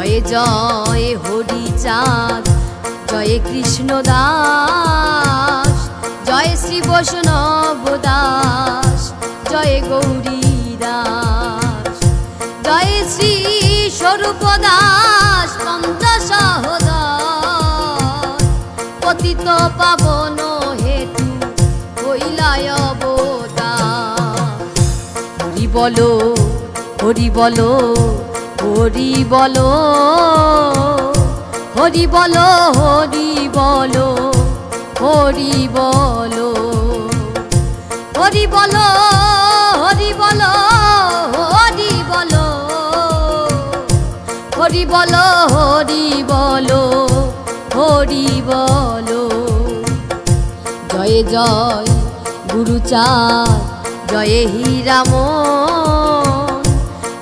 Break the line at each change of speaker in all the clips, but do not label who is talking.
জয় জয় হরিচাঁদ জয় কৃষ্ণ দাস, জয় শ্রী বৈষ্ণব দাস, জয় গৌরী দাস, জয় শ্রী স্বরূপ দাস পঞ্চসহদাস পতিত পাবন হেতু হইলায় হরি বলো হরি বলো হরি বলো হরি বলো হরি বলো হরি বলো হরি বলো হরি বলো হরি বলো হরি বলো হরি বলো হরি বলো। জয় জয় গুরুচাঁদ জয় হীরাম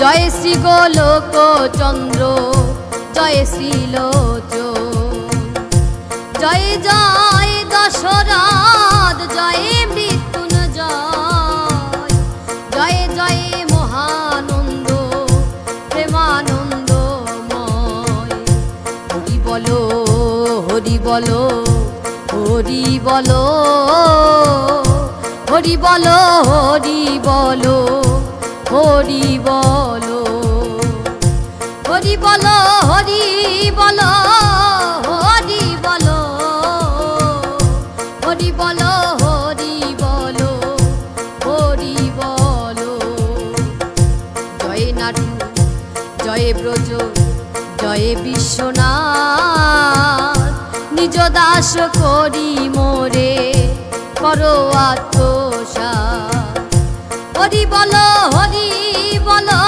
জয় শ্রী গোলক চন্দ্র জয় শ্রীলোচন জয় জয় দশরথ, জয় মৃত্যুঞ্জয়। জয় জয় মহানন্দ, প্রেমানন্দময়। হরি বলো হরি বলো হরি বলো হরি বলো হরি বলো। হরি বলো হরি বলো হরি বলো হরি বলো হরি বলো হরি বলো হরি বলো। জয় নাটু, জয় ব্রজ, জয় বিশ্বনাথ, নিজ দাস করি মোরে, করো আত্মসা হরি বলো হরি বলো।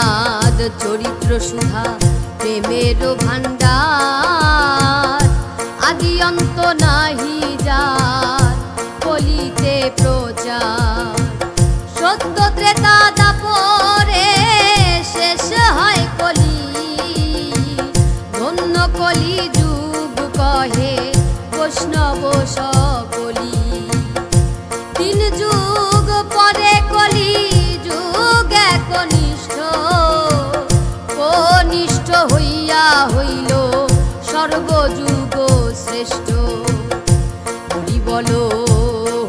হরিচাঁদ চরিত্র সুধা, প্রেমের ভান্ডার আদি অন্ত নাহি যার কলিতে প্রচার। সত্য ত্রেতা দাপরে শেষ হয় কলি। ধন্য কলি যুগ কহে বৈষ্ণব সকলি হইয়া হইল সর্বযুগ শ্রেষ্ঠ। হরি বল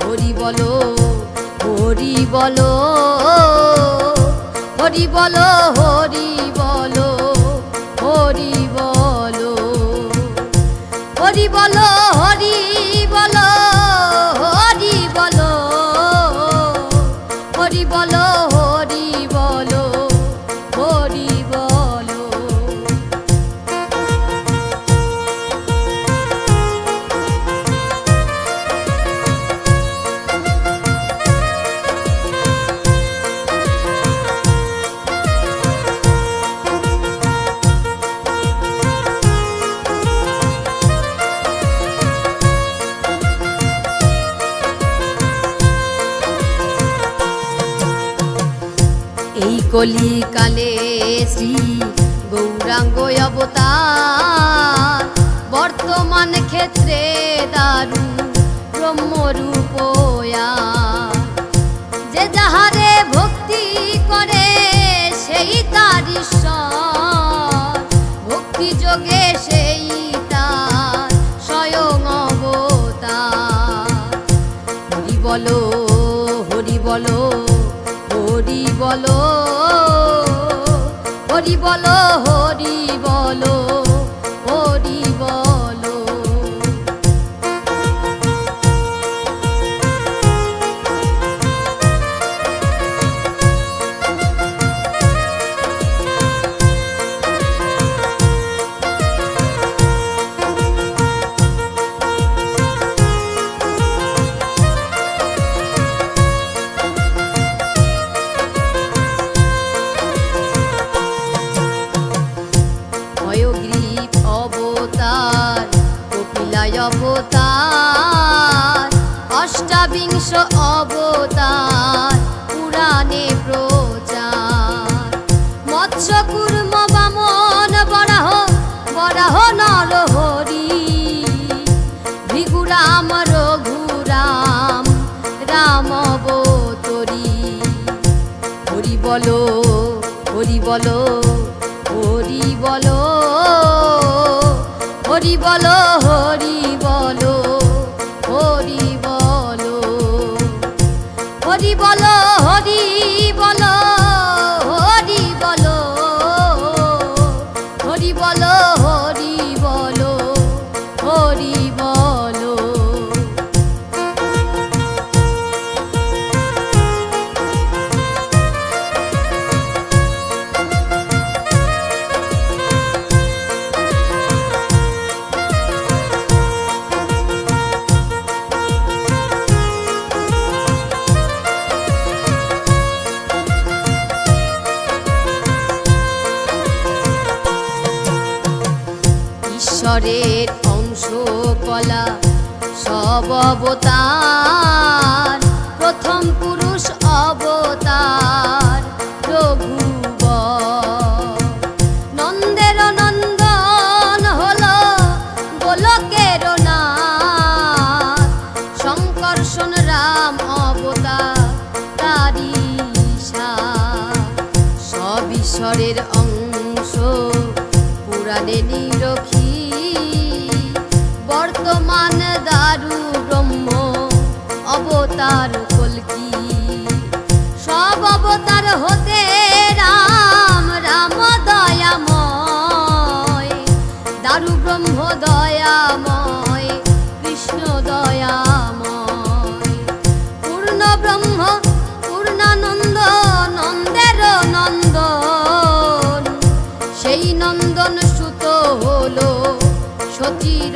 হরি বল হরি বল হরি বল হরি কলিকালে শ্রী গৌরাঙ্গ অবতার। বর্তমান ক্ষেত্রে দারু ব্রহ্মরূপয়া যে যাহারে ভক্তি করে, সেই তার ভক্তি যোগে সেই তার স্বয়ং অবতার। হরি বলো হরি বলো হরি বলো। বলো হরি বলো। অবতার পুরাণে প্রচার। মৎস্য কুর্ম বামন বরাহ বরাহ নরহরি হরি বলো হরি বলো। কলা সব অবতার। প্রথম পুরুষ অবতার রঘুবর নন্দের নন্দন হলো গোলকের নাথ। শঙ্কর্ষণ রাম অবতার তারি সব ঈশ্বরের অংশ পুরাণে নিরখি বর্তমান দারু ব্রহ্ম, অবতার কলকি সব অবতার হতে রাম রাম দয়াময়, দারু ব্রহ্ম দয়াময়, কৃষ্ণ দয়াময়। পূর্ণ ব্রহ্ম, পূর্ণানন্দ, নন্দের নন্দন, সেই নন্দন সুত হলো সচির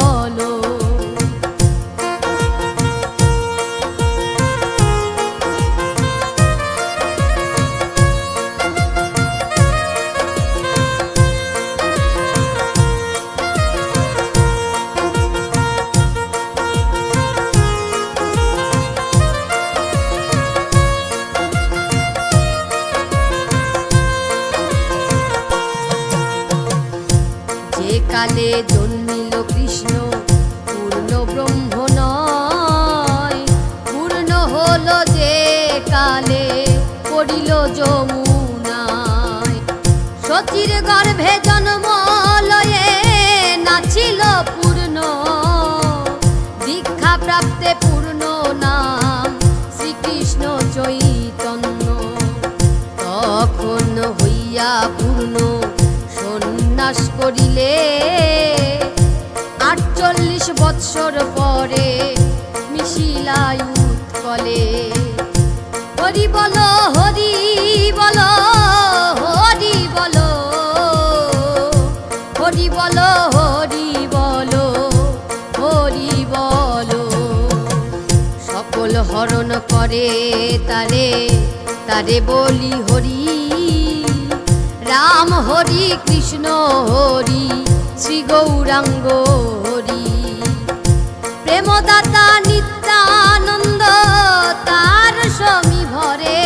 কালে জন্মিল কৃষ্ণ, পূর্ণ ব্রহ্ম নয়। পূর্ণ হল যে কালে, পড়িল যমুনায়। সচির গর্ভে জন্ম লয়ে নাছিল পূর্ণ। দীক্ষা প্রাপ্তে পূর্ণ নাম শ্রীকৃষ্ণ চৈতন্য। তখন হইয়া পূর্ণ সন্ন্যাস করিলে আটচল্লিশ বৎসর পরে মিশিলায় উৎকলে। হরি বল হরি বল হরি বল হরি বল হরি বল হরি বল। সকল হরণ করে তারে তারে বলি হরি। রাম হরি, কৃষ্ণ হরি, শ্রী গৌরাঙ্গ হরি। প্রেমদাতা নিত্যানন্দ, তার স্বামী ভরে।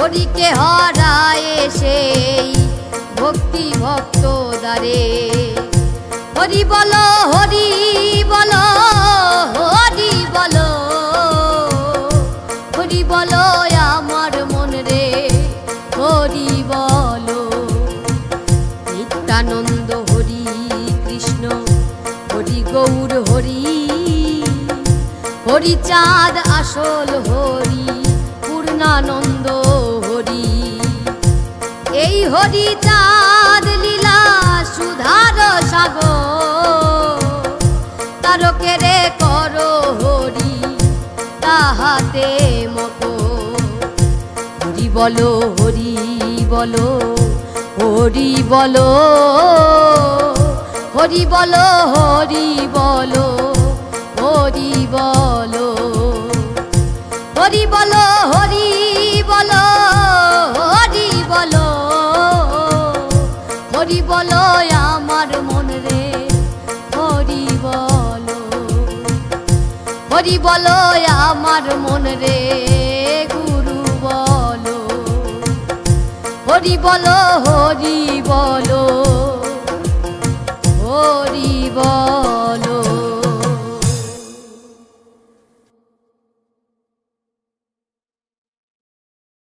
হরিকে হরায় সেই ভক্তি ভক্ত দ্বারে। হরি বল, হরি হরি চাঁদ আসল হরি, পূর্ণানন্দ হরি। এই হরি চাঁদ লীলা সুধার সাগর তারকে রে করো হরি তাহাতে মতো হরি বলো হরি বলো হরি বলো হরি বলো হরি বলো। হরি বলো হরি বলো হরি বলো হরি বলো হরি বলো, আমার মন রে, হরি বলো হরি বলো, আমার মন রে, গুরু বলো, হরি বলো হরি বলো হরি বলো।